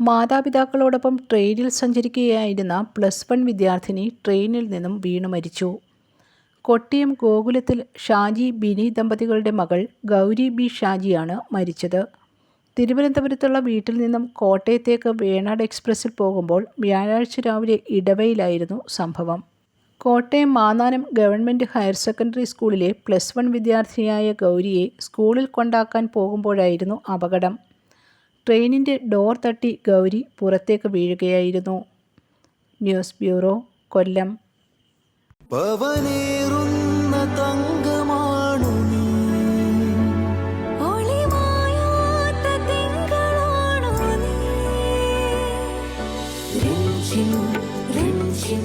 മാതാപിതാക്കളോടൊപ്പം ട്രെയിനിൽ സഞ്ചരിക്കുകയായിരുന്ന plus one വിദ്യാർത്ഥിനി ട്രെയിനിൽ നിന്നും വീണു മരിച്ചു. കൊട്ടിയം ഗോകുലത്തിൽ ഷാജി ബിനി ദമ്പതികളുടെ മകൾ ഗൗരി ബി ഷാജിയാണ് മരിച്ചത്. തിരുവനന്തപുരത്തുള്ള വീട്ടിൽ നിന്നും കോട്ടയത്തേക്ക് വേണാട് എക്സ്പ്രസ്സിൽ പോകുമ്പോൾ വ്യാഴാഴ്ച രാവിലെ ഇടവയിലായിരുന്നു സംഭവം. Kottayam Mannanam government higher secondary സ്കൂളിലെ പ്ലസ് വൺ വിദ്യാർത്ഥിയായ ഗൗരിയെ സ്കൂളിൽ കൊണ്ടാക്കാൻ പോകുമ്പോഴായിരുന്നു അപകടം. ട്രെയിനിന്റെ ഡോർ തട്ടി ഗൗരി പുറത്തേക്ക് വീഴുകയായിരുന്നു. News bureau Kollam. Ranjin, Ranjin,